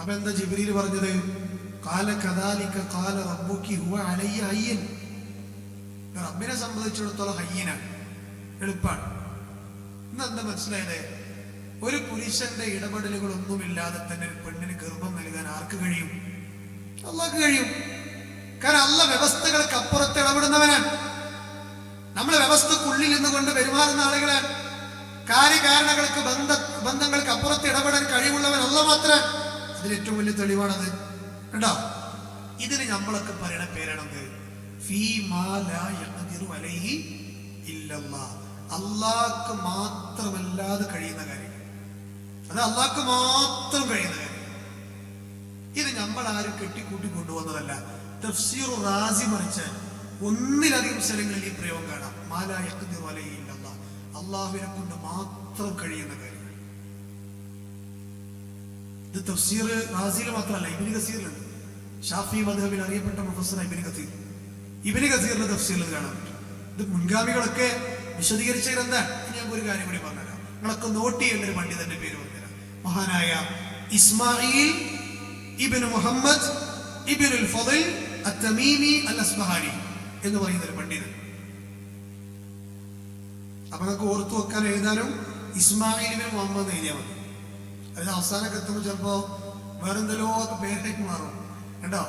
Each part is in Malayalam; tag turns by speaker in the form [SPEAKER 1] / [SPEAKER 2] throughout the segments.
[SPEAKER 1] അപ്പൊ എന്താ ജിബ്രീൽ പറഞ്ഞത്? കാല കദാലിക്ക കാല റബ്ബുക്കി ഹുവ അലയ്യ അയ്യൻ റബ്ബിനെ സംബന്ധിച്ചിടത്തോളം ഹയ്യനാണ്. എളുപ്പാണ്. ഇന്ന് എന്താ മനസ്സിലായത്? ഒരു പുരുഷന്റെ ഇടപെടലുകളൊന്നുമില്ലാതെ തന്നെ ഒരു പെണ്ണിന് ഗർഭം നൽകാൻ ആർക്ക് കഴിയും? അള്ളാഹ്ക്ക് കഴിയും. കാരണം അല്ല വ്യവസ്ഥകൾക്ക് അപ്പുറത്ത് ഇടപെടുന്നവനാണ്. നമ്മൾ വ്യവസ്ഥക്കുള്ളിൽ നിന്നുകൊണ്ട് പെരുമാറുന്ന ആളുകളാണ്. കാര്യകാരണങ്ങൾക്ക് ബന്ധ ബന്ധങ്ങൾക്ക് അപ്പുറത്ത് ഇടപെടാൻ കഴിവുള്ളവൻ അല്ല മാത്രം അതിന് ഏറ്റവും വലിയ തെളിവാണത്. കേട്ടോ ഇതിന് നമ്മളൊക്കെ പറയണ പേരാണത്. അള്ളാക്ക് മാത്രമല്ലാതെ കഴിയുന്ന കാര്യം. അത് അള്ളാഹ്ക്ക് മാത്രം കഴിയുന്ന കാര്യം. ഇത് നമ്മൾ ആരും കെട്ടിക്കൂട്ടി കൊണ്ടുവന്നതല്ല. തഫ്സീർ റാസി മറിച്ച് ഒന്നിലധികം സ്ഥലങ്ങളിൽ ഈ പ്രയോഗം കാണാം. മാലാ യഖ്ദിറു അലൈഹി ഇല്ലല്ലാഹ്. അള്ളാഹുവിനെ കൊണ്ട് മാത്രം കഴിയുന്ന കാര്യം. ഇത് തഫ്സീർ റാസിയിൽ മാത്രമല്ല ഇബിന് കസീറിലുണ്ട്. ഷാഫി മദ്ഹബിൽ അറിയപ്പെട്ട പ്രൊഫസർ ഇബിന് കസീർ. ഇബിന് കസീറിന്റെ തഫ്സീറിൽ കാണാൻ പറ്റും. ഇത് മുൻഗാമികളൊക്കെ വിശദീകരിച്ച ഗ്രന്ഥാണ് ഞാൻ ഒരു കാര്യം കൂടി പറഞ്ഞുതരാം. നിങ്ങളൊക്കെ നോട്ട് ചെയ്യേണ്ട ഒരു പണ്ഡിതന്റെ പേര് പറഞ്ഞുതരാം. മഹാനായ ഇസ്മായിൽ ഇബിന് മുഹമ്മദ് ഇബിനുൽ ഫതിൽ അത്തമീമി അൽ അസ്ബഹാനി എന്ന് പറയുന്ന ഒരു പണ്ഡിതൻ. അപ്പൊ നമുക്ക് ഓർത്തു വെക്കാൻ എഴുതാനും ഇസ്മായിലിനെ മുഹമ്മദ് എഴുതിയാൽ മതി. അതിന് അവസാനമൊക്കെ എത്തുമ്പോൾ ചിലപ്പോ വേറെന്തെല്ലോ പേരിലേക്ക് മാറും. കേട്ടോ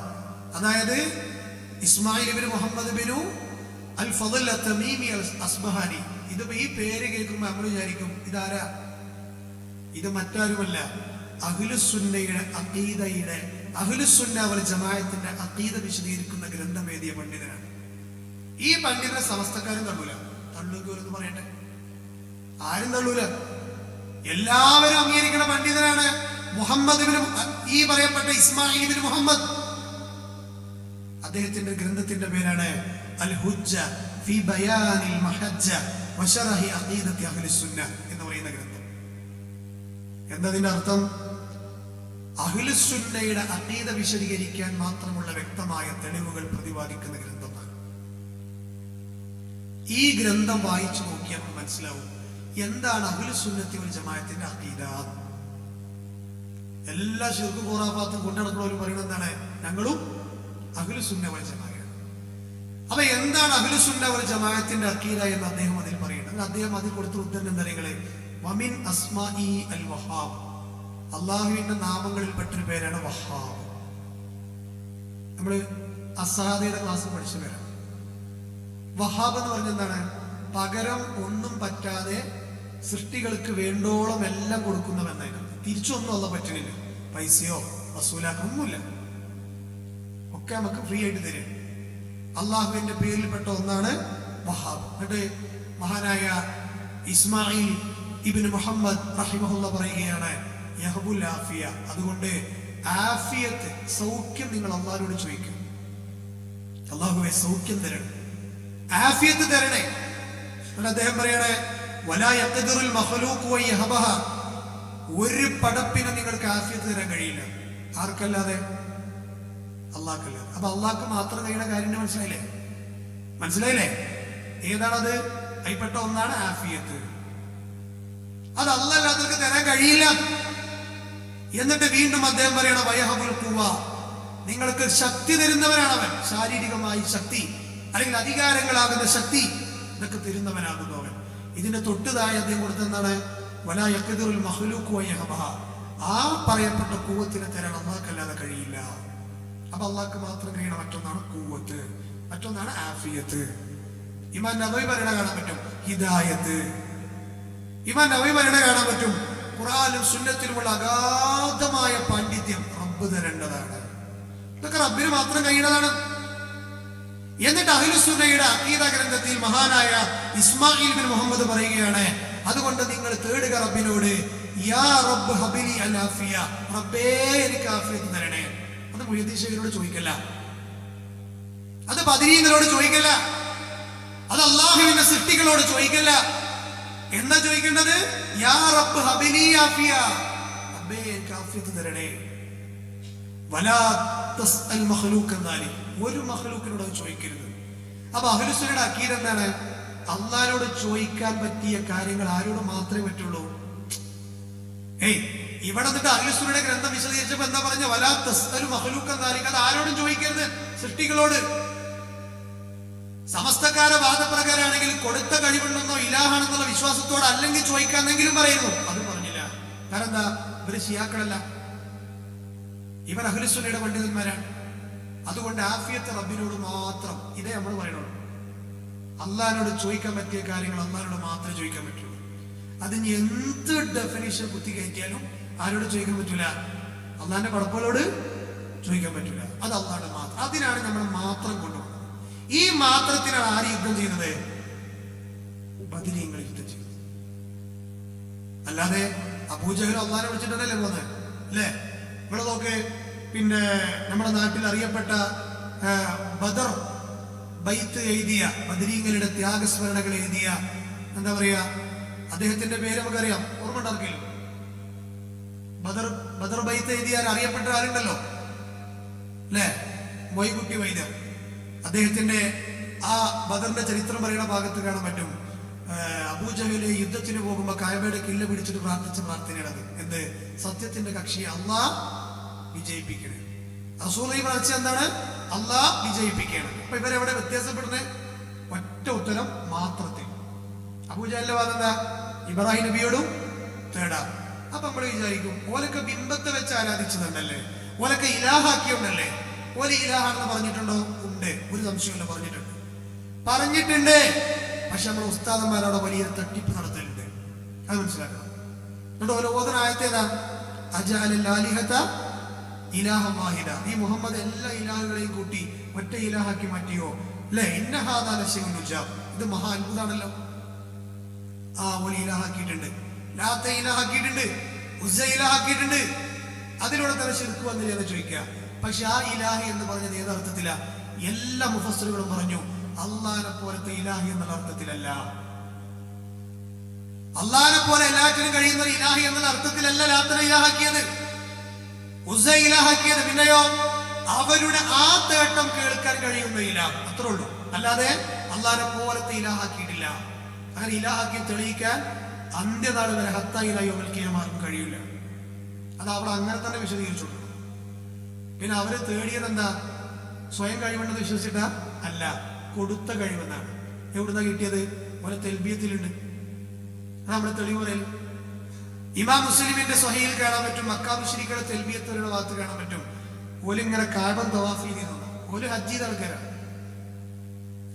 [SPEAKER 1] അതായത് ഇസ്മായിൽ ബിൻ മുഹമ്മദ് ബിനു അൽ ഫദൽ അസ്ബഹാനി ഇത് ഈ പേര് കേൾക്കുമ്പോൾ നമ്മൾ വിചാരിക്കും ഇതാരാ? ഇത് മറ്റാരുമല്ല. അഖിലുസുന്നയുടെ അഖീദയുടെ അഖിലുസുന്ന അവർ ജമായത്തിന്റെ അഖീദ വിശദീകരിക്കുന്ന ഗ്രന്ഥം എഴുതിയ പണ്ഡിതനാണ്. ഈ പണ്ഡിതനെ സമസ്തക്കാരും തള്ളൂല. തള്ളൂക്കൂരെന്ന് പറയട്ടെ? ആരും തള്ളൂല. എല്ലാവരും അംഗീകരിക്കുന്ന പണ്ഡിതനാണ് മുഹമ്മദ് ഈ പറയപ്പെട്ട ഇസ്മായിൽ ഇബ്നു മുഹമ്മദ്. അദ്ദേഹത്തിന്റെ ഗ്രന്ഥത്തിന്റെ പേരാണ് അൽ ഹുജ്ജ ഫി ബയാനിൽ മഹജ്ജ വശറഹി അഖീദത്തി അഹ്ലി എന്ന് പറയുന്ന ഗ്രന്ഥം. എന്നതിന്റെ അർത്ഥം അഹ്ലുസ് സുന്നയുടെ അഖീദ വിശദീകരിക്കാൻ മാത്രമുള്ള വ്യക്തമായ തെളിവുകൾ പ്രതിപാദിക്കുന്ന ഗ്രന്ഥമാണ്. ഈ ഗ്രന്ഥം വായിച്ചു നോക്കിയാൽ മനസ്സിലാവും എന്താണ് അഹ്ലുസ് സുന്നത്തി വൽ ജമാഅത്തിന്റെ അഖീദ? എല്ലാ ശിർക്ക് കൂറാപാത്തും കൊണ്ടുനടക്കുന്നവരും പറയുന്നത് എന്താണ്? ഞങ്ങളും അഖിലുസുന്ന ഒരു ജമാഅയാണ്. അപ്പൊ എന്താണ് അഖിലുസുന്ന ഒരു ജമാഅത്തിന്റെ അഖീദ എന്ന് അദ്ദേഹം അതിൽ പറയുന്നത്? അദ്ദേഹം അതിൽ കൊടുത്ത ഉത്തരം എന്താ വമിൻ അസ്മാഇ അൽ വഹാബ്. അള്ളാഹുവിന്റെ നാമങ്ങളിൽ പെട്ടൊരു പേരാണ് വഹാബ്. നമ്മൾ അസാദയുടെ ക്ലാസ് പഠിച്ചു പേരാണ്. വഹാബ് എന്ന് പറഞ്ഞെന്താണ് പകരം ഒന്നും പറ്റാതെ സൃഷ്ടികൾക്ക് വേണ്ടോളം എല്ലാം കൊടുക്കുന്നവെന്നായിരുന്നു തിരിച്ചൊന്നും അല്ല പറ്റുന്നില്ല. പൈസയോ വസൂലാക്കൊന്നുമില്ല ഒക്കെ നമുക്ക് ഫ്രീ ആയിട്ട് തരും. അള്ളാഹുവിന്റെ പേരിൽപ്പെട്ട ഒന്നാണ് വഹാബ്. എന്നിട്ട് മഹാനായ ഇസ്മായിൽ ഇബിന് മുഹമ്മദ് റഹിമഹുല്ല പറയുകയാണ് യഹബുൽ ആഫിയ. അതുകൊണ്ട് ആഫിയത്ത് സൗഖ്യം നിങ്ങൾ അള്ളാഹിനോട് ചോദിക്കും അള്ളാഹുവെ സൗഖ്യം തരണം. ആഫിയത്ത് തരണേ. അദ്ദേഹം പറയണേ ഒരു പടപ്പിനെ നിങ്ങൾക്ക് ആഫിയത്ത് തരാൻ കഴിയില്ല. ആർക്കല്ലാതെ? അള്ളാഹ്ക്കല്ലാതെ. അപ്പൊ അള്ളാഹ്ക്ക് മാത്രം കഴിയുന്ന കാര്യം മനസ്സിലായില്ലേ? മനസ്സിലായില്ലേ? ഏതാണത്? അതിൽപ്പെട്ട ഒന്നാണ് ആഫിയത്ത്. അത് അല്ലാത്തവർക്ക് തരാൻ കഴിയില്ല. എന്നിട്ട് വീണ്ടും അദ്ദേഹം പറയണ വയഹബുൽ കുവ നിങ്ങൾക്ക് ശക്തി തരുന്നവനാണ് അവൻ. ശാരീരികമായി ശക്തി അല്ലെങ്കിൽ അധികാരങ്ങളാകുന്ന ശക്തി ഇതൊക്കെ തരുന്നവനാകുന്നു അവൻ. ഇതിന്റെ തൊട്ടുതായ അദ്ദേഹം കൊടുത്തെന്നാണ് വലാ യഖ്ദിറുൽ മഖ്ലൂഖു അഹബഹ ആ പറയപ്പെട്ട കൂവത്തിനെ തരാൻ അള്ളാഹ്ക്കല്ലാതെ കഴിയില്ല. അപ്പൊ അള്ളാഹ്ക്ക് മാത്രം കഴിയണ മറ്റൊന്നാണ് കൂവത്ത്. മറ്റൊന്നാണ് ആഫിയത്ത്. ഇമാൻ നബി പറയണ കാണാൻ പറ്റും ഹിദായത്ത്. ഇമാൻ നബി പറയണ കാണാൻ പറ്റും ഖുറാനും സുന്നത്തിലുമുള്ള അഗാധമായ പാണ്ഡിത്യം റബ്ബ് തരേണ്ടതാണ്. ഇതൊക്കെ റബ്ബിന് മാത്രം കഴിയുന്നതാണ് എന്നിട്ട് അഹിലുസുന്നയുടെ അഖീദ ഗ്രന്ഥത്തിൽ മഹാനായ ഇസ്മായിൽ ബിൻ മുഹമ്മദ് പറയുകയാണ് അതുകൊണ്ട് നിങ്ങൾ തേടുക റബ്ബിനോട് യാ റബ്ബ് ഹബിലി അൽ ആഫിയ റബ്ബേ എനിക്ക് ആഫിയത്ത് തരണേ. അത് മുഴുദീശകരോട് ചോദിക്കല്ല. അത് ബദരീങ്ങളോട് ചോദിക്കല്ല. അത് അള്ളാഹുവിന്റെ സൃഷ്ടികളോട് ചോദിക്കല്ല. എന്താ ചോദിക്കേണ്ടത്? യാ റബ്ബ് ഹബിലി ആഫിയ റബ്ബേ എനിക്ക് ആഫിയത്ത് തരണേ. വലാ തസ്അൽ മഖ്ലൂഖ് എന്നാൽ ഒരു മഖ്ലൂക്കിനോട് അത് ചോദിക്കരുത്. അപ്പൊ അഹ്ലുസുന്നയുടെ അക്കീൽ എന്താണ്? അള്ളാഹിനോട് ചോദിക്കാൻ പറ്റിയ കാര്യങ്ങൾ ആരോട് മാത്രമേ പറ്റുള്ളൂ. ഏയ് ഇവിടെ നിന്നിട്ട് അഹലുസുരയുടെ ഗ്രന്ഥം വിശദീകരിച്ചപ്പോ എന്താ പറഞ്ഞ? വലാ ഒരു ദാലിക അത് ആരോടും ചോദിക്കരുത്. സൃഷ്ടികളോട്. സമസ്തക്കാര വാദപ്രകാരമാണെങ്കിൽ കൊടുത്ത കഴിവുണ്ടെന്നോ ഇലാഹാണെന്നുള്ള വിശ്വാസത്തോടെ അല്ലെങ്കിൽ ചോദിക്കാന്നെങ്കിലും പറയുന്നു. അത് പറഞ്ഞില്ല. കാരണം എന്താ? ഇവർ ഷിയാക്കളല്ല ഇവർ അഖിലസുന്നയുടെ പണ്ഡിതന്മാരാണ്. അതുകൊണ്ട് ആഫിയത്ത് റബ്ബിനോട് മാത്രം ഇതേ നമ്മൾ പറയണുള്ളൂ അള്ളഹാനോട് ചോദിക്കാൻ പറ്റിയ കാര്യങ്ങൾ അള്ളഹാനോട് മാത്രമേ ചോദിക്കാൻ പറ്റുള്ളൂ. അതിന് എന്ത് ഡെഫിനേഷൻ കുത്തി കയറ്റിയാലും ആരോട് ചോദിക്കാൻ പറ്റൂല? അള്ളാന്റെ പടപ്പുകളോട് ചോദിക്കാൻ പറ്റൂല. അത് അള്ളാന്റെ മാത്രം. അതിനാണ് നമ്മൾ മാത്രം കൊണ്ടുപോകുന്നത്. ഈ മാത്രത്തിനാണ് ആര് യുദ്ധം ചെയ്യുന്നത്? ബദിരീങ്ങൾ യുദ്ധം ചെയ്യുന്നത്. അല്ലാതെ അബൂജഹൽ അള്ളാനെ വിളിച്ചിട്ടല്ലേ പോകുന്നത് അല്ലേ? ഇവിടെ നോക്ക്. പിന്നെ നമ്മുടെ നാട്ടിൽ അറിയപ്പെട്ട ബദർ ബൈത്ത് എഴുതിയ ബദരീങ്ങളുടെ ത്യാഗസ്മരണകൾ എഴുതിയ എന്താ പറയുക അദ്ദേഹത്തിന്റെ പേര് നമുക്കറിയാം. ഓർമ്മ ഉണ്ടാക്കില്ലോ ബദർ ബദർ ബൈത്ത് എഴുതിയ അറിയപ്പെട്ട ആരുണ്ടല്ലോ? അല്ലേ? മൊയ്കുട്ടി വൈദ്യർ. അദ്ദേഹത്തിന്റെ ആ ബദറിന്റെ ചരിത്രം പറയുന്ന ഭാഗത്ത് കാണാൻ പറ്റും. അബൂജഹലെ യുദ്ധത്തിന് പോകുമ്പോ കായബയുടെ കില്ല പിടിച്ചിട്ട് പ്രാർത്ഥിച്ച പ്രാർത്ഥനയാണത്. എന്ത്? സത്യത്തിന്റെ കക്ഷി അള്ളാ വിജയിപ്പിക്കണേ. റസൂലി വളർച്ച എന്താണ്? അള്ളാ വിജയിപ്പിക്കണം. അപ്പൊ ഇവരെവിടെ വ്യത്യാസപ്പെടുന്നത് ഒറ്റ ഉത്തരം മാത്രത്തിൽ. അബൂജാലിന്റെ വാദം എന്താ? ഇബ്രാഹിം നബിയോടും തേടാ. അപ്പൊ നമ്മൾ വിചാരിക്കും ഓലൊക്കെ ബിംബത്തെ വെച്ച് ആരാധിച്ചതുണ്ടല്ലേ ഓലൊക്കെ ഇലാഹാക്കിയുണ്ടല്ലേ? ഓല ഇലാഹാണെന്ന് പറഞ്ഞിട്ടുണ്ടോ? ഉണ്ട്. ഒരു സംശയമില്ല പറഞ്ഞിട്ടുണ്ട്. പറഞ്ഞിട്ടുണ്ട്. പക്ഷെ നമ്മൾ ഉസ്താദന്മാരവിടെ വലിയ തട്ടിപ്പ് നടത്തലുണ്ട്. അത് മനസ്സിലാക്കണം. എന്നിട്ട് ഓരോ ഓതന ആയത്തേതാ അജാലിഹത്ത ഇലാഹം വാഹിദ മുഹമ്മദ് എല്ലാ ഇലാഹുകളെയും കൂട്ടി ഒറ്റ ഇലാഹാക്കി മാറ്റിയോ? അല്ലെ ഇന്നഹാദാലശ്യം ഇത് മഹാ അത്ഭുതാണല്ലോ. ആ ഒരു ഇലാഹാക്കിയിട്ടുണ്ട്. ലാത്ത ഇലാഹാക്കിയിട്ടുണ്ട്. ഉസ്സ ഇലാഹാക്കിയിട്ടുണ്ട്. അതിലൂടെ തന്നെ ശിർക്ക് വന്നില്ല എന്ന് ചോദിക്കുക. പക്ഷെ ആ ഇലാഹി എന്ന് പറഞ്ഞത് ഏതർത്ഥത്തില എല്ലാ മുഫസ്സറുകളും പറഞ്ഞു അള്ളാനെ പോലത്തെ ഇലാഹി എന്നുള്ള അർത്ഥത്തിലല്ല. അള്ളാനെ പോലെ എല്ലാറ്റിനും കഴിയുന്ന ഇലാഹി എന്നുള്ള അർത്ഥത്തിലല്ല ലാത്തനെ ഇലാഹാക്കിയത്. ഉസ്സ ഇലാഹാക്കിയത് പിന്നെയോ? അവരുടെ ആ തേട്ടം കേൾക്കാൻ കഴിയുന്ന ഇലാഹ് അത്രേ ഉള്ളൂ. അല്ലാതെ അള്ളാനെ പോലത്തെ ഇലാഹാക്കിയിട്ടില്ല. അങ്ങനെ ഇലാഹാക്കി തെളിയിക്കാൻ അന്ത്യനാൾ വരെ ഹത്തായിലായോ വിൽക്കിയമാർക്കും കഴിയില്ല. അത് അവിടെ അങ്ങനെ തന്നെ വിശദീകരിച്ചുള്ളൂ പിന്നെ അവർ തേടിയത് എന്താ? സ്വയം കഴിവുണ്ടെന്ന് വിശ്വസിച്ചിട്ട? അല്ല കൊടുത്ത കഴിവെന്നാണ്. എവിടുന്നാ കിട്ടിയത്? ഓരോ തെൽബിയത്തിലുണ്ട്. അത് നമ്മുടെ തെളിവ് പറയൽ ഇമാം മുസ്ലിമിന്റെ സ്വഹയിൽ കാണാൻ പറ്റും മക്കാ മുസ്ലിങ്ങളുടെ തെൽബിയത്തുള്ള ഭാഗത്ത് കാണാൻ പറ്റും. ഓലിങ്ങനെ കാബൻ തവാഫ് ചെയ്തിരുന്നു ഓൽ ഹജ്ജ് ചെയ്ത ആൾക്കാരാണ്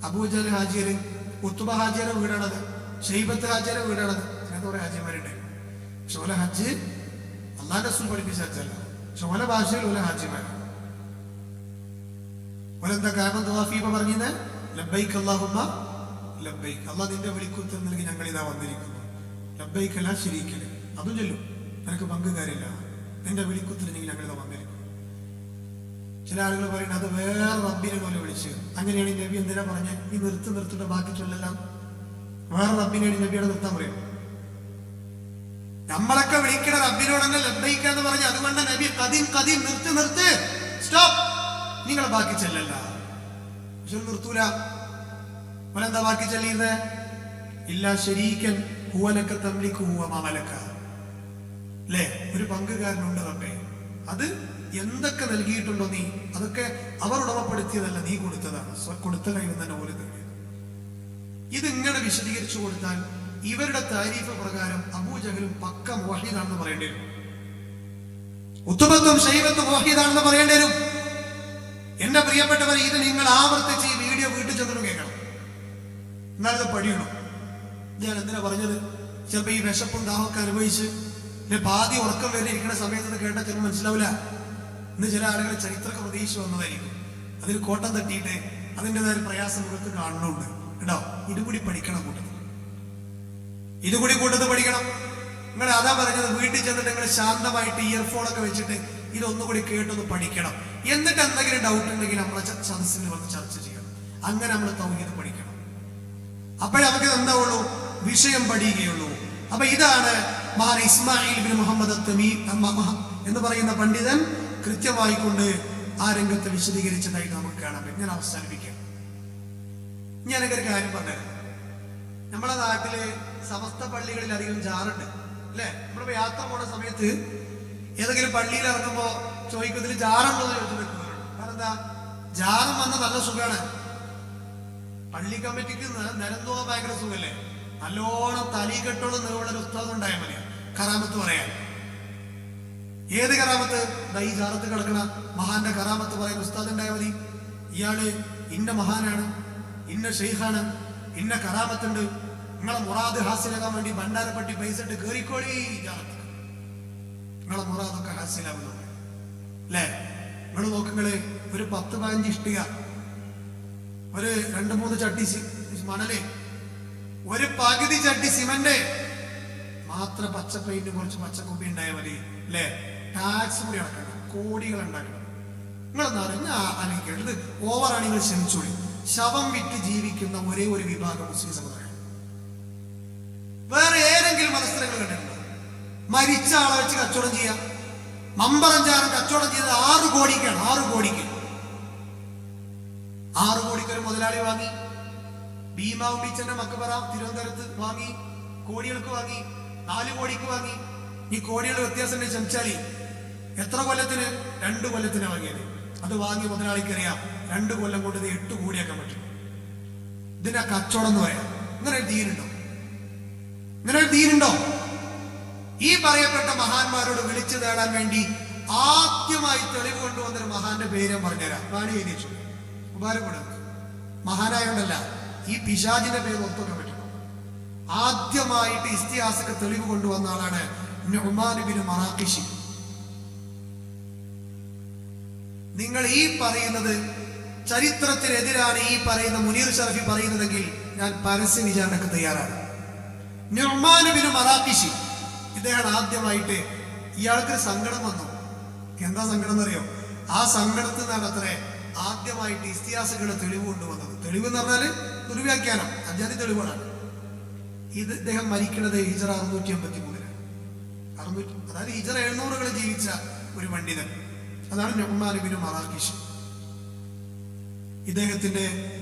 [SPEAKER 1] അബൂജൽ ഹാജിയര് ഉത്തുബ ഹാജിയുടെ വീടാണത് ഷെയ്ബത്ത് ഹാജിയുടെ വീടാണത് അങ്ങനത്തെ കുറെ ഹാജിമാരുണ്ട്. പക്ഷെ ഓല ഹജ്ജ് അള്ളാന്റെ റസൂൽ പഠിപ്പിച്ച ഹജ്ജല്ല. പക്ഷെ ഓല ഭാഷയിൽ ഓല ഹാജിമാരാണ് ഓലെന്താ കാബൻ തവാഫീബ പറഞ്ഞത് ലബൈക്ക് അള്ളാഹുമ്മ ലബൈക്ക് അള്ളാഹ് നിന്റെ വിളിക്കുത്ത് നൽകി ഞങ്ങൾ ഇതാ വന്നിരിക്കുന്നു. ലബൈക്കല്ല ശരിക്കൽ. അതും ചൊല്ലും നിനക്ക് പങ്ക് പങ്കുകാരില്ല നിന്റെ വിളിക്കുത്തിന് നിങ്ങൾ ഞങ്ങൾ ഇതാ വന്നിരിക്കുന്നു ചില ആളുകൾ പറയുന്നത് അത് വേറെ റബ്ബിനെ പോലെ വിളിച്ച്. അങ്ങനെയാണ് ഈ നബി എന്തിനാ പറഞ്ഞ്? ഈ നിർത്തി നിർത്തിട്ട് ബാക്കി ചൊല്ലെല്ലാം വേറെ റബ്ബിനെയാണ് നബിയുടെ നിർത്താൻ പറയും നമ്മളൊക്കെ വിളിക്കണ റബ്ബിനോട് തന്നെ ലബ്ബൈക്ക എന്ന് പറഞ്ഞ് അതുകൊണ്ട് നബി കദീം കദീം നിർത്തി നിർത്ത് സ്റ്റോപ്പ് നിങ്ങൾ ബാക്കി ചെല്ലല്ല പക്ഷെ നിർത്തൂല. അവനെന്താ ബാക്കി ചെല്ലിയത് ഇല്ല ശരീക്കൻ ഹൂവനൊക്കെ തമ്മിലേക്ക് ഹൂവ മാമലക്ക അല്ലേ ഒരു പങ്കുകാരനുണ്ട് റബ്ബേ അത് എന്തൊക്കെ നൽകിയിട്ടുണ്ടോ നീ? അതൊക്കെ അവർ ഉടമപ്പെടുത്തിയതല്ല നീ കൊടുത്തതാണ്. കൊടുത്ത കഴിവ് തന്നെ പോലെ നേടിയത് ഇത് ഇങ്ങനെ വിശദീകരിച്ചു കൊടുത്താൽ ഇവരുടെ താരീഫ് പ്രകാരം അബൂജഹലും പക്ക മോഹിതാണെന്ന് പറയേണ്ടി വരും. ഉത്തമത്വം ശൈവത്വം മോഹിതാണെന്ന് പറയേണ്ടി വരും. എന്റെ പ്രിയപ്പെട്ടവർ ഇത് നിങ്ങൾ ആവർത്തിച്ച് ഈ വീഡിയോ വീട്ടിൽ ചെന്നു കേൾക്കണം. എന്നാലത് പഠിയണം ഞാൻ എന്തിനാ പറഞ്ഞത്? ചിലപ്പോ ഈ വിശപ്പും ദാഹമൊക്കെ അനുഭവിച്ച് പാതി ഉറക്കം വരെ ഇരിക്കുന്ന സമയത്ത് കേട്ടാൽ ചിലപ്പോൾ മനസ്സിലാവില്ല ഇന്ന് ചില ആളുകൾ ചരിത്രമൊക്കെ പ്രതീക്ഷ വന്നതായിരിക്കും. അതിൽ കോട്ടം തട്ടിയിട്ട് അതിന്റെതായ പ്രയാസം മുഖത്ത് കാണുന്നുണ്ട്. കേട്ടോ ഇതുകൂടി പഠിക്കണം കൂട്ടത്തിൽ. ഇതുകൂടി കൂട്ടത്തിൽ പഠിക്കണം. നിങ്ങൾ അതാ പറഞ്ഞത് വീട്ടിൽ ചെന്നിട്ട് നിങ്ങൾ ശാന്തമായിട്ട് ഇയർഫോൺ ഒക്കെ വെച്ചിട്ട് ഇതൊന്നുകൂടി കേട്ടൊന്ന് പഠിക്കണം. എന്നിട്ട് എന്തെങ്കിലും ഡൗട്ട് ഉണ്ടെങ്കിൽ നമ്മളെ സദസ്സിൽ വന്ന് ചർച്ച ചെയ്യണം. അങ്ങനെ നമ്മൾ തൗഹീദ് പഠിക്കണം. അപ്പോഴേ നമുക്ക് എന്താവുള്ളൂ? വിഷയം പഠിക്കുകയുള്ളൂ അപ്പൊ ഇതാണ് മഹാൻ ഇസ്മായിൽ ബിൻ മുഹമ്മദ് മഹ- എന്ന് പറയുന്ന പണ്ഡിതൻ കൃത്യമായി കൊണ്ട് ആ രംഗത്തെ വിശദീകരിച്ചതായിട്ട് നമുക്ക് കാണാൻ പറ്റും ഞാൻ അവസാനിപ്പിക്കാം. ഒരു കാര്യം പറഞ്ഞുതരാം. നമ്മളെ നാട്ടിൽ സമസ്ത പള്ളികളിൽ അധികം ജാറുണ്ട് അല്ലെ? നമ്മളിപ്പോ യാത്ര പോണ സമയത്ത് ഏതെങ്കിലും പള്ളിയിൽ ഇറങ്ങുമ്പോ ചോദിക്കുന്നതിൽ ജാറുണ്ടോ എന്ന് ചോദിച്ചു നിൽക്കുന്നവരുണ്ട് കാരണം എന്താ? ജാറും വന്ന നല്ല സുഖമാണ് പള്ളി കമ്മിറ്റിക്ക് നിരന്തോ ഭയങ്കര സുഖല്ലേ? നല്ലോണം തലി കെട്ടോളം ഒരു ഉസ്താദ് ഉണ്ടായാൽ മതി കറാമത്ത് പറയാൻ. ഏത് കറാമത്ത് ഈ ജാറത്ത് കിടക്കണ മഹാന്റെ കറാമത്ത് പറയാൻ ഉസ്താദ് ഉണ്ടായാൽ മതി. ഇയാൾ ഇന്ന മഹാനാണ് ഇന്ന ഷെയ്ഖാണ് ഇന്ന കറാമത്തുണ്ട് നിങ്ങളെ മുറാദ് ഹാസിലാകാൻ വേണ്ടി ഭണ്ഡാരപ്പട്ടി പൈസ ഇട്ട് ജാറത്ത്. നിങ്ങളെ മുറാദൊക്കെ ഹാസ്യലാകുന്നു അല്ലേ? നിങ്ങൾ നോക്കുങ്ങളെ ഒരു പത്ത് പതിനഞ്ച് ഇഷ്ടിക. ഒരു രണ്ട് മൂന്ന് ചട്ടി മണൽ. ഒരു പകുതി ചട്ടി സിമന്റ്. മാത്രം പച്ച പെയിന്റ് കുറച്ച് പച്ചക്കുപ്പി ഉണ്ടായാൽ മതി അല്ലേ ടാക്സ് കൂടി അടക്കണം കോടികൾ ഉണ്ടാക്കണം. നിങ്ങളെന്ന് പറഞ്ഞാൽ ആലോചിക്കേണ്ടത് ഓവറാണ് നിങ്ങൾ ക്ഷമിച്ചോളി ശവം വിറ്റ് ജീവിക്കുന്ന ഒരേ ഒരു വിഭാഗം മുസ്ലിം സമുദായം വേറെ ഏതെങ്കിലും മതസ്ഥലങ്ങൾ കണ്ടിട്ടുണ്ടോ? മരിച്ച ആളെ വെച്ച് കച്ചവടം ചെയ്യാം. മമ്പറഞ്ചാരം കച്ചവടം ചെയ്തത് ആറു കോടിക്കാണ് ആറു കോടിക്ക്. ആറു കോടിക്ക് ഒരു മുതലാളി വാങ്ങി. ഭീമാവും ബീച്ചന്റെ മക്കബറ തിരുവനന്തപുരത്ത് വാങ്ങി കോടികൾക്ക് വാങ്ങി. നാല് കോടിക്ക് വാങ്ങി. ഈ കോടിയുടെ വ്യത്യാസം ക്ഷമിച്ചാലി എത്ര കൊല്ലത്തിന്? രണ്ട് കൊല്ലത്തിന് വാങ്ങിയത്. അത് വാങ്ങി മുതലാളിക്ക് അറിയാം രണ്ട് കൊല്ലം കൊണ്ട് എട്ട് കോടിയാക്കാൻ പറ്റും. ഇതിന്റെ കച്ചവടം എന്ന് പറയാം. ഇങ്ങനെ ഒരു ദീനുണ്ടോ? ഇങ്ങനെ ഒരു ദീനുണ്ടോ? ഈ പറയപ്പെട്ട മഹാന്മാരോട് വിളിച്ചു തേടാൻ വേണ്ടി ആദ്യമായി തെളിവ് കൊണ്ടുവന്നൊരു മഹാന്റെ പേര് പറഞ്ഞുതരാം. വാണി എഴുതിച്ചു ഉപകാരപ്പെടും. മഹാനായോണ്ടല്ല ഈ പിശാജിന്റെ പേര് ഒത്തൊക്കെ പറ്റും. ആദ്യമായിട്ട് ഇസ്തിഹാസക്ക് തെളിവ് കൊണ്ടുവന്ന ആളാണ് നുഹ്മാനുബിന് മറാക്കിഷി നിങ്ങൾ ഈ പറയുന്നത് ചരിത്രത്തിനെതിരാണ് ഈ പറയുന്ന മുനീർ ഷറഫി പറയുന്നതെങ്കിൽ ഞാൻ പരസ്യ വിചാരണക്ക് തയ്യാറാണ്. നുഹ്മാനുബിന് മറാക്കിഷി ഇദ്ദേഹം ആദ്യമായിട്ട് ഇയാൾക്ക് സങ്കടം വന്നു. എന്താ സങ്കടം എന്നറിയോ? ആ സങ്കടത്തിൽ നിന്നാണ് അത്രേ ആദ്യമായിട്ട് ഇസ്തിഹാസങ്ങളുടെ തെളിവ് കൊണ്ടുവന്നത്. തെളിവ് എന്ന് പറഞ്ഞാൽ ദുർവ്യാഖ്യാനം അജാതി തെളിവുകളാണ്. ഇത് ഇദ്ദേഹം മരിക്കുന്നത് ഹിജറ അറുന്നൂറ്റി അമ്പത്തി മൂന്നിലാണ് അറുന്നൂറ്റി അതായത് ഹിജറ എഴുന്നൂറുകൾ ജീവിച്ച ഒരു പണ്ഡിതൻ. അതാണ് നൊഹ്മാനുബിന് മറാഖിഷ്. ഇദ്ദേഹത്തിന്റെ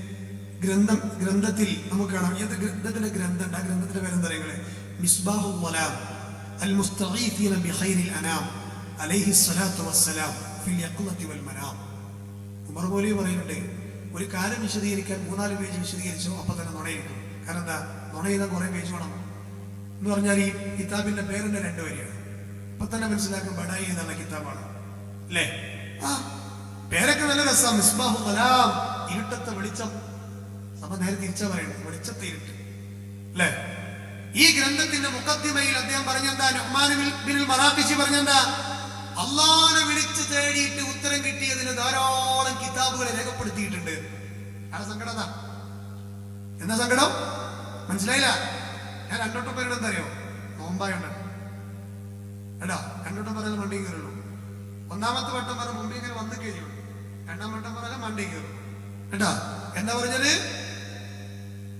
[SPEAKER 1] ഗ്രന്ഥം ഗ്രന്ഥത്തിൽ നമുക്ക് കാണാം. ഏത് ഗ്രന്ഥത്തിന്റെ ഗ്രന്ഥം ആ ഗ്രന്ഥത്തിന്റെ പേര് പറയുക മിസ്ബാഹു വലാം അൽ മുസ്തഖീഫീന ബിഖൈരിൽ അനാം അലൈഹി സ്വലാത്തു വസ്സലാം ഫിൽ യഖ്ലത്തി വൽ മനാം. ഉമർ മൗലവി പറയുന്നുണ്ട് ഒരു കാര്യം വിശദീകരിക്കാൻ മൂന്നാൽ പേജ് വിശദീകരിച്ചു അപ്പൊ തന്നെ നുണയിരിക്കും കാരണം എന്താ? നുണ ചെയ്താൽ കുറെ പേജ് വേണം എന്ന് പറഞ്ഞാൽ ഈ കിതാബിന്റെ പേരിന്റെ രണ്ടു വരെയാണ്. ഇപ്പൊ തന്നെ മനസ്സിലാക്കാൻ ബഡായി എന്നുള്ള കിതാബാണ്. അല്ലേ? ആ പേരൊക്കെ നല്ല രസം. മിസ്ബാഹു കലാം ഇരുട്ടത്തെ വെളിച്ചം. നമ്മ നേരെ തിരിച്ചാ പറയുന്നത്. വെളിച്ചത്തെ ഇരുട്ട്. അല്ലേ? ഈ ഗ്രന്ഥത്തിന്റെ മുഖത്തിമയിൽ അദ്ദേഹം പറഞ്ഞെന്താ? പറഞ്ഞെന്താ? അള്ളാനെ വിളിച്ച് തേടിയിട്ട് ഉത്തരം കിട്ടിയതിന് ധാരാളം കിതാബുകളെ രേഖപ്പെടുത്തിയിട്ടുണ്ട്. ആ സങ്കടം എന്താ സങ്കടം? മനസ്സിലായില്ല? ഞാൻ രണ്ടോട്ടം പേരുടെ അറിയോ. നോമ്പായുണ്ട് എടാ രണ്ടോട്ടം പറയാൻ മണ്ടിയും കയറുള്ളൂ. ഒന്നാമത്തെ വട്ടം പറഞ്ഞ മുമ്പേ ഇങ്ങനെ വന്നു കഴിഞ്ഞു. രണ്ടാം വട്ടം പറഞ്ഞാൽ മണ്ടി കയറും. കേട്ടാ എന്താ പറഞ്ഞത്?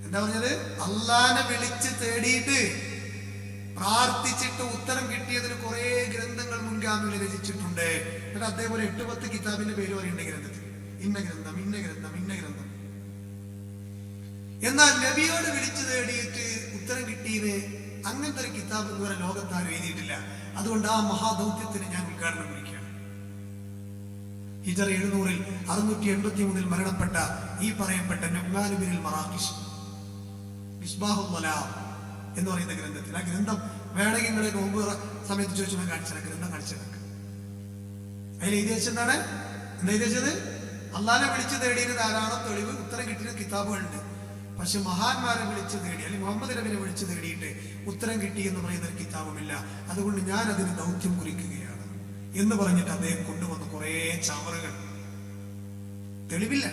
[SPEAKER 1] എന്താ പറഞ്ഞത്? അള്ളാനെ വിളിച്ച് തേടിയിട്ട് പ്രാർത്ഥിച്ചിട്ട് ഉത്തരം കിട്ടിയതിന് കുറെ ഗ്രന്ഥങ്ങൾ മുൻഗാമിയിൽ രചിച്ചിട്ടുണ്ട്. എന്നിട്ട് അതേപോലെ എട്ട് പത്ത് കിതാബിന്റെ പേര് പറയുന്നുണ്ട് ഗ്രന്ഥത്തിൽ. ഇന്ന ഗ്രന്ഥം ഇന്ന ഗ്രന്ഥം ഇന്ന ഗ്രന്ഥം. എന്നാൽ നബിയോട് വിളിച്ചു തേടിയിട്ട് ഉത്തരം കിട്ടിയത് അങ്ങനത്തെ ഒരു കിതാബ് ഇതുവരെ ലോകത്താരും എഴുതിയിട്ടില്ല. അതുകൊണ്ട് ആ മഹാദൗത്യത്തിന് ഞാൻ ഉദ്ഘാടനം കുറിക്കുകയാണ്. ഹിജറ എഴുന്നൂറിൽ അറുന്നൂറ്റി എൺപത്തി മൂന്നിൽ മരണപ്പെട്ട ഈ പറയപ്പെട്ട നഹ്മാനുബിനിൽ മറാഖിഷ് എന്ന് പറയുന്ന ഗ്രന്ഥത്തിൽ. ആ ഗ്രന്ഥം വേണമെങ്കിൽ നിങ്ങളെ നോമ്പ് സമയത്ത് ചോദിച്ചു ഞാൻ കാണിച്ചത് ഗ്രന്ഥം കാണിച്ചു അതിൽ എഴുതി വെച്ചെന്താണ് എന്താ എഴുതി വെച്ചത് അള്ളാനെ വിളിച്ചു തേടിയത് ധാരാളം തെളിവ് ഉത്തരം കിട്ടിയ കിതാബുകളുണ്ട്. പക്ഷെ മഹാന്മാരെ വിളിച്ചു തേടി അല്ലെങ്കിൽ മുഹമ്മദ് നബിനെ വിളിച്ചു തേടിയിട്ട് ഉത്തരം കിട്ടി എന്ന് പറയുന്ന ഒരു കിതാബുമില്ല. അതുകൊണ്ട് ഞാൻ അതിന് ദൗത്യം കുറിക്കുകയാണ് എന്ന് പറഞ്ഞിട്ട് അദ്ദേഹം കൊണ്ടുവന്ന കുറേ ചവറുകൾ. തെളിവില്ല.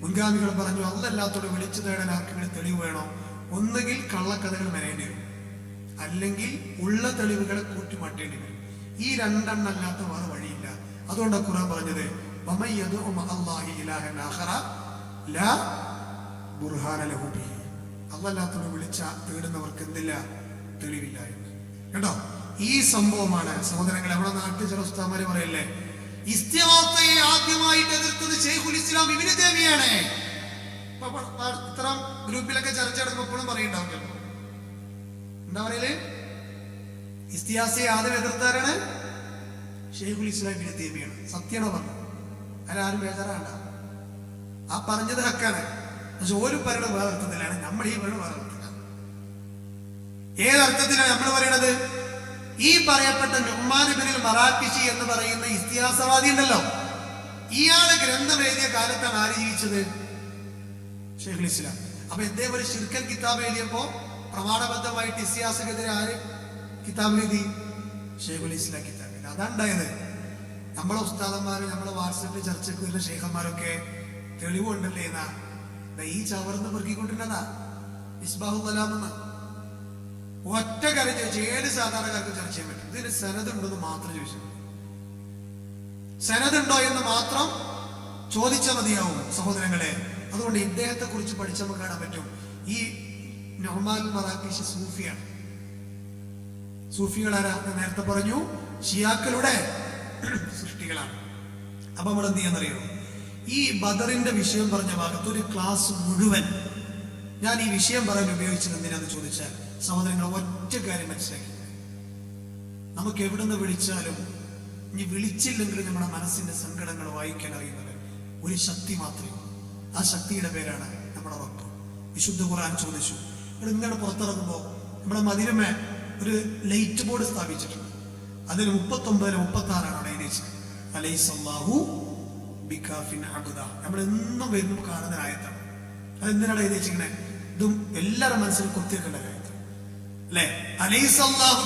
[SPEAKER 1] മുൻഗാമികൾ പറഞ്ഞു അല്ലല്ലാത്തോടെ വിളിച്ചു തേടാൻ ആർക്കെങ്കിലും തെളിവ് വേണോ? ഒന്നുകിൽ കള്ളക്കഥകൾ വരേണ്ടി വരും. അല്ലെങ്കിൽ ഉള്ള തെളിവുകളെ കൂട്ടി മാറ്റേണ്ടി വരും. ഈ രണ്ടെണ്ണം അല്ലാത്ത വേറെ വഴിയില്ല. അതുകൊണ്ടാണ് ഖുറാൻ പറഞ്ഞത് "വമൻ അല്ലാഹി ഇലാഹൻ ലാ ബുർഹാന ലഹു ബിഹി." വിളിച്ച തേടുന്നവർക്ക് എന്തില്ല? തെളിവില്ല എന്ന്. കേട്ടോ? ഈ സംഭവമാണ്. സഹോദരങ്ങൾ നമ്മുടെ നാട്ടിൽ ചില ഉസ്താമാര് പറയല്ലേ ഇസ്തിഹാസയെ ആദ്യമായിട്ട് എതിർത്തത് ഷെയ്ഖുൽ ഇസ്ലാം ഇബിന് ദേവിയാണ് ഇത്തരം ഗ്രൂപ്പിലൊക്കെ ചർച്ച എടുക്കുമ്പോഴും എപ്പോഴും പറയുണ്ടാവും ചിലപ്പോ എന്താ പറയൽ? ഇസ്തിഹാസയെ ആദ്യം എതിർത്താരാണ്? ഷെയ്ഖുൽ ഇസ്ലാം ഇബ്നു ദേവിയാണ് സത്യമാണ് പറഞ്ഞത്? അതിലാരും ബേജാറാണ്ട ആ പറഞ്ഞത് ഹക്കാണ്. പക്ഷെ ഒരു പറയുന്നത് വേറെ നമ്മൾ ഈ പറയുന്നത് വേറെ അർത്ഥത്തിലാണ് ഏതർത്ഥത്തിലാണ് നമ്മൾ പറയണത് ഈ പറയപ്പെട്ട നുഹ്മാനിബിനിൽ മറാക്കിഷി എന്ന് പറയുന്ന ഇതിഹാസവാദി ഉണ്ടല്ലോ. ഇയാളെ ഗ്രന്ഥം എഴുതിയ കാലത്താണ് ആര് ജീവിച്ചത്? ഷെയ്ഖുൽ ഇസ്ലാം. അപ്പൊ എന്തേ ഒരു ശിർക്കൽ കിതാബ് എഴുതിയപ്പോ പ്രമാണബദ്ധമായിട്ട് ഇസ്തിഹാസക്കെതിരെ ആര് കിതാബ് എഴുതി? ഷെയ്ഖുൽ ഇസ്ലാം കിതാബ് എഴുതി ഉണ്ടായത്. നമ്മളെ ഉസ്താദന്മാര് നമ്മളെ വാട്സപ്പിൽ ചർച്ചയ്ക്ക് വരുന്ന ഷെയ്ഖന്മാരൊക്കെ തെളിവുണ്ടല്ലേ എന്നാ? ഈ ചവർന്ന് പെറുക്കിക്കൊണ്ടിരുന്നതാ. ഇസ്ബാഹു കലാമെന്ന്. ഒറ്റ കാര്യം ചോദിച്ചു ഏത് സാധാരണക്കാർക്ക് ചർച്ച ചെയ്യാൻ പറ്റും? ഇതിന് സനതുണ്ടെന്ന് മാത്രം ചോദിച്ചു. സനതുണ്ടോ എന്ന് മാത്രം ചോദിച്ചാൽ മതിയാവും സഹോദരങ്ങളെ. അതുകൊണ്ട് ഇദ്ദേഹത്തെ കുറിച്ച് പഠിച്ച് നമുക്ക് കാണാൻ പറ്റും. ഈ നൊഹ്മാൻ മറാക്കിഷ് സൂഫിയാണ്. സൂഫികൾ ആരാ നേരത്തെ പറഞ്ഞു ഷിയാക്കളുടെ സൃഷ്ടികളാണ്. അപ്പൊ നമ്മൾ എന്ത് ചെയ്യാന്നറിയോ? ഈ ബദറിന്റെ വിഷയം പറഞ്ഞ ഭാഗത്ത് ഒരു ക്ലാസ് മുഴുവൻ ഞാൻ ഈ വിഷയം പറയാൻ ഉപയോഗിച്ചത് എന്തിനാന്ന് ചോദിച്ചാൽ സഹോദരങ്ങൾ ഒറ്റ കാര്യം മനസ്സിലാക്കി. നമുക്ക് എവിടുന്ന് വിളിച്ചാലും ഇനി വിളിച്ചില്ലെങ്കിൽ നമ്മുടെ മനസ്സിന്റെ സങ്കടങ്ങൾ വായിക്കാൻ അറിയുന്നത് ഒരു ശക്തി മാത്രമേ ആ ശക്തിയുടെ പേരാണ് നമ്മുടെ റബ്ബ്. വിശുദ്ധ ഖുർആൻ ചോദിച്ചു ഇവിടെ ഇങ്ങനെ പുറത്തിറങ്ങുമ്പോൾ നമ്മുടെ മതിരമേ ഒരു ലൈറ്റ് ബോർഡ് സ്ഥാപിച്ചിട്ടുണ്ട്. അതിൽ മുപ്പത്തി ഒമ്പതിന് മുപ്പത്തി ആറാണ് ബികാഫിൻ അബുദ നമ്മൾ എന്നും വരുമ്പോൾ കാണുന്ന ആയത്താണ് അതെന്തിനാണ് എഴുതി വെച്ചിരിക്കണേ? ഇതും എല്ലാവരുടെ മനസ്സിൽ കുത്തിയേക്കേണ്ട കാര്യമാണ് അല്ലെ?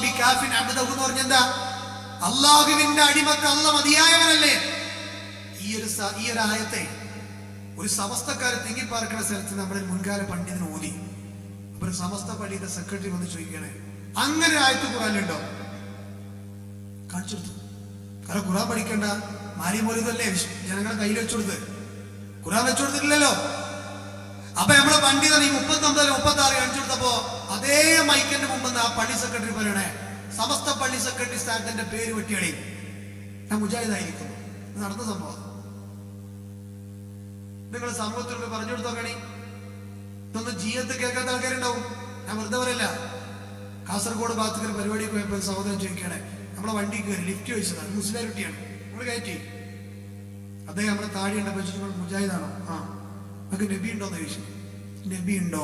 [SPEAKER 1] ബികാഫിൻ അബ്ദഹു എന്ന് പറഞ്ഞെന്താ അള്ളാഹുവിന്റെ അടിമക്ക് അല്ല മതിയായവനല്ലേ? ഈ ഒരു ഈ ഒരു ആയത്തെ ഒരു സമസ്തക്കാരെ തിങ്ങിപ്പാർക്കുന്ന സ്ഥലത്ത് നമ്മുടെ മുൻകാല പണ്ഡിതന് ഓതി. അപ്പൊ ഒരു സമസ്ത പള്ളിയുടെ സെക്രട്ടറി വന്ന് ചോദിക്കണേ അങ്ങനെ ആയത്ത് ഖുറാനുണ്ടോ കാണിച്ചു കൊടുത്തു. കാരണം ഖുറാൻ പഠിക്കണ്ട. മാലി മൊലിതല്ലേ ജനങ്ങളെ കയ്യിൽ വെച്ചുകൊടുത്ത് ഖുറാൻ വെച്ചുകൊടുത്തിട്ടില്ലല്ലോ അപ്പൊ നമ്മളെ പണ്ഡിതൻ ഈ മുപ്പത്തി ഒമ്പതിൽ മുപ്പത്തി ആറ് കാണിച്ചു കൊടുത്തപ്പോ അതേ മൈക്കിന്റെ മുമ്പ് ആ പള്ളി സെക്രട്ടറി പറയണേ? സമസ്ത പള്ളി സെക്രട്ടറി സ്ഥാനത്തിന്റെ പേര് വെട്ടിയളി. ഞാൻ മുജാഹിദായിരിക്കുന്നു. നടന്ന സംഭവം. നിങ്ങൾ സമൂഹത്തിനോട് പറഞ്ഞു കൊടുത്തോക്കണേ ഇതൊന്നും ജീവിതത്തിൽ കേൾക്കാത്ത ആൾക്കാരുണ്ടാവും. ഞാൻ വെറുതെ പറയല്ല. കാസർഗോഡ് ഭാഗത്തേക്ക് പരിപാടി പോയപ്പോൾ സഹോദരൻ ചോദിക്കുകയാണ്. നമ്മളെ വണ്ടിക്ക് ലിഫ്റ്റ് വെച്ചതാണ് മുസ്ലിം കുട്ടിയാണ്. കയറ്റി. അദ്ദേഹം നമ്മുടെ താഴെ ഉണ്ടപ്പോൾ ചോദിച്ചു "നിങ്ങൾ മുജാഹിദാണോ? ആ. നമുക്ക് നബി ഉണ്ടോ? എന്ന് ചോദിച്ചു. നബി ഉണ്ടോ?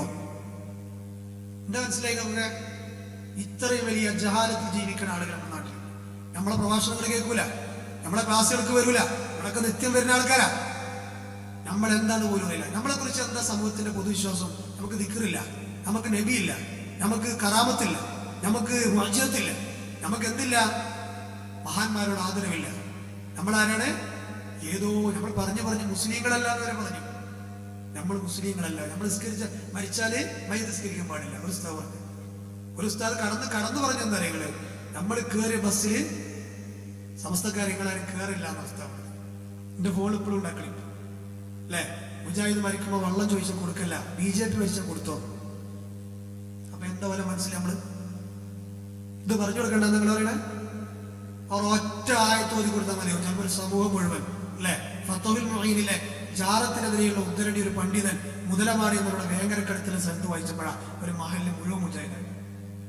[SPEAKER 1] എന്താ മനസ്സിലായി നമുക്ക്? ഇത്രയും വലിയ ജഹാലത്തിൽ ജീവിക്കുന്ന ആളുകൾ നമ്മുടെ നാട്ടിൽ. നമ്മളെ പ്രഭാഷണങ്ങൾ കേൾക്കൂല. നമ്മളെ ക്ലാസ്സുകൾക്ക് വരൂല. നമ്മളൊക്കെ നിത്യം വരുന്ന ആൾക്കാരാ. നമ്മൾ എന്താന്ന് പോലും അറിയില്ല. നമ്മളെ കുറിച്ച് എന്താ സമൂഹത്തിന്റെ പൊതുവിശ്വാസം? നമുക്ക് ദിക്കറില്ല നമുക്ക് നബിയില്ല. നമുക്ക് കറാമത്തില്ല. നമുക്ക് വജ്രത്തില്ല നമുക്ക് എന്തില്ല? മഹാന്മാരോട് ആദരവില്ല. നമ്മൾ ആരാണ് ഏതോ നമ്മൾ പറഞ്ഞു പറഞ്ഞു മുസ്ലിങ്ങളല്ല എന്ന് വരെ പറഞ്ഞു. നമ്മൾ മുസ്ലിങ്ങളല്ല. നമ്മൾ നിസ്കരിച്ച മരിച്ചാൽ മൈ നിസ്കരിക്കാൻ പാടില്ല. ഒരു ഉസ്താദ് പറഞ്ഞു. ഒരു ഉസ്താദ് കടന്ന് കടന്ന് പറഞ്ഞു എന്താ നമ്മൾ കയറിയ ബസ്സിൽ സമസ്തക്കാര്യങ്ങളാരും കയറില്ല എന്ന പറഞ്ഞു എന്റെ ഫോൺ ഇപ്പോഴും ഉണ്ടാക്കളി അല്ലെ? മുജാഹിദ് മരിക്കുമ്പോൾ വെള്ളം ചോദിച്ചാൽ കൊടുക്കല്ല. ബി ജെ പി മരിച്ചാൽ കൊടുത്തോ? അപ്പൊ എന്താ പോലെ മനസ്സിൽ നമ്മൾ? ഇത് പറഞ്ഞു കൊടുക്കണ്ട നിങ്ങൾ പറയണേ? അവർ ഒറ്റ ആയത്ത് ഓതി കൊടുത്താൽ മതിയോ ചിലപ്പോൾ ഒരു സമൂഹം മുഴുവൻ അല്ലെ? ഫത്തോവിൽ മൊഹീനിലെ ജാറത്തിനെതിരെയുള്ള ഉദ്ധരണി ഒരു പണ്ഡിതൻ മുതലമാറി എന്നുള്ള വേങ്ങരക്കടത്തിലെ സ്ഥലത്ത് വായിച്ചപ്പോഴാണ് ഒരു മഹലിന് മുഴുവൻ മുജായി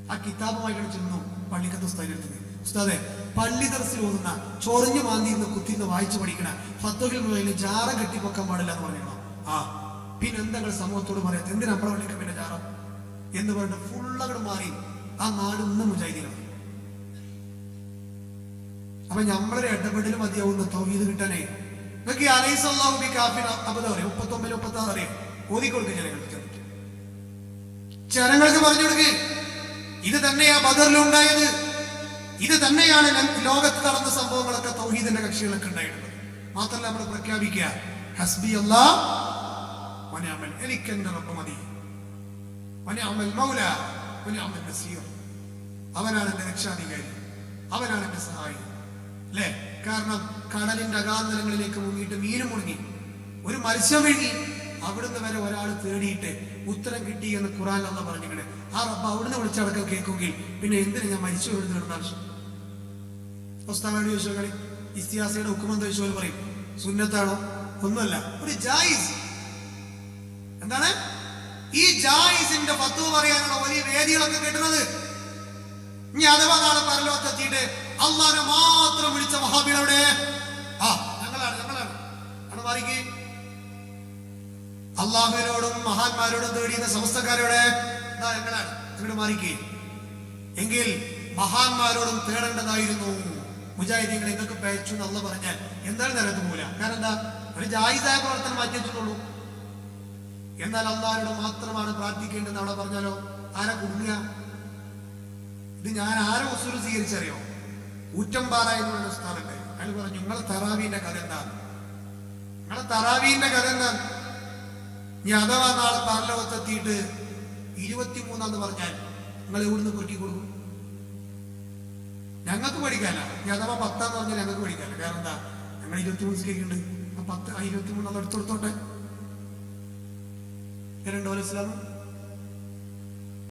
[SPEAKER 1] ആ കിതാബുമായി ചെന്നു പള്ളിക്കത്ത് സ്ഥലത്ത് ഉസ്താദെ പള്ളി തറസിൽ ഓതുന്ന ചൊറിഞ്ഞു മാന്തി നിന്ന് കുത്തിന്ന് വായിച്ചു പഠിക്കണ ഫത്തോഹിൽ മൊഹീനിൽ ജാറ കെട്ടിപ്പൊക്കാൻ പാടില്ല എന്ന് പറയണോ ആ. പിന്നെ എന്താ നിങ്ങൾ സമൂഹത്തോട് പറയാത്ത എന്തിനാ നമ്മളെ പിന്നെ ജാറ? എന്ന് പറഞ്ഞിട്ട് ഫുള്ളകൾ മാറി. ആ നാട് ഇന്നും മുജാഹിദികളാണ് അപ്പൊ ഞമ്മളൊരു ഇടപെടൽ മതിയാവുന്ന തൗഹീദ് കിട്ടാനേ. നിങ്ങൾക്ക് ഈ അലൈസല്ലാഹു ബി കാഫിൻ അബദ്ധം അറിയാം മുപ്പത്തൊമ്പത് മുപ്പത്തി ആറ് അറിയാം. ഓതിക്കൊടുക്കുക ജനങ്ങൾക്ക് ജനങ്ങൾക്ക് പറഞ്ഞു കൊടുക്കുക ഇത് തന്നെയാ ബദറിലുണ്ടായത് ഇത് തന്നെയാണ് ലോകത്ത് നടന്ന സംഭവങ്ങളൊക്കെ തൗഹീദിന്റെ കക്ഷികളൊക്കെ ഉണ്ടായിട്ടുള്ളത്. മാത്രമല്ല നമ്മൾ പ്രഖ്യാപിക്കുക. ഹസ്ബി അല്ലാ വനിഅമൽ എനിക്ക് എന്റെ റബ്ബ് മതി. വനിഅമൽ മൗല വനിഅമൽ നസീർ. അവനാണ് എന്റെ രക്ഷാധികാരി. അവനാണ് എന്റെ സഹായി. അല്ലേ കാരണം കടലിന്റെ അകാന്തരങ്ങളിലേക്ക് മുങ്ങിയിട്ട് മീനും മുങ്ങി ഒരു മത്സ്യം വിഴുങ്ങി. അവിടുന്ന് വരെ ഒരാൾ തേടിയിട്ട് ഉത്തരം കിട്ടി എന്ന് ഖുറാൻ അല്ല പറഞ്ഞിങ്ങനെ ആ റബ്ബ അവിടുന്ന് വിളിച്ചടക്കം കേൾക്കുമെങ്കിൽ പിന്നെ എന്തിനു ഞാൻ മരിച്ചു എഴുതി നടന്ന ആവശ്യം ഉസ്താനോട് ചോദിച്ചു കളി ഇസ്തിഹാസയുടെ ഉക്കുമെന്ന് ചോദിച്ചു പറയും? സുന്നത്താണോ? ഒന്നുമല്ല ഒരു ജായിസ്. എന്താണ്? ഈ ജായിസിന്റെ പത്തു പറയാനുള്ള വലിയ വേദികളൊക്കെ കിട്ടുന്നത്. ഇനി അഥവാ നാളെ പരലോകത്തെത്തിയിട്ട് അള്ളാനെ മാത്രം വിളിച്ച മഹാബീർ അവിടെ ആ ഞങ്ങളാണ് ഞങ്ങളാണ്. ആണ് മാറിക്ക്. അള്ളാഹുവിനോടും മഹാന്മാരോടും തേടിയുന്ന സമസ്തക്കാരോടെ ഇതാ ഞങ്ങളാണ്. ഇവിടെ എങ്കിൽ മഹാന്മാരോടും തേടേണ്ടതായിരുന്നു. മുജാഹിദീങ്ങൾ ഇതൊക്കെ പേച്ചു എന്നുള്ള പറഞ്ഞാൽ എന്താണ് നിരത്ത് മൂല കാരണം എന്താ? ഒരു ജായിതായ പ്രവർത്തനം മാറ്റി എന്നാൽ അള്ളാഹുടെ മാത്രമാണ് പ്രാർത്ഥിക്കേണ്ടത് അവിടെ പറഞ്ഞാലോ? ആരാ കുടുങ്ങുക ഇത് ഞാൻ ആരെ സ്വീകരിച്ചറിയോ? ഊറ്റമ്പാറ എന്ന് പറയുന്ന സ്ഥലമുണ്ട് അയാൾ പറഞ്ഞു നിങ്ങളെ തറാവീന്റെ കഥ എന്താണ്? നിങ്ങളെ തറാവീന്റെ കഥ എന്താണ്? ഇനി അഥവാ നാളെ പാർലവത്തെത്തിയിട്ട് ഇരുപത്തിമൂന്നാന്ന് പറഞ്ഞാൽ നിങ്ങൾ എവിടുന്ന് കുറുക്കി കൊടുക്കും? ഞങ്ങൾക്ക് പഠിക്കാനല്ല ഇനി അഥവാ പത്താന്ന് പറഞ്ഞാൽ ഞങ്ങൾക്ക് പഠിക്കാനല്ല കാരണം എന്താ ഞങ്ങൾ ഇരുപത്തിമൂന്ന് സ്കേക്കുണ്ട് പത്ത് ആ ഇരുപത്തിമൂന്ന് എടുത്തു കൊടുത്തോട്ടെ? രണ്ടോ ഇസ്ലാം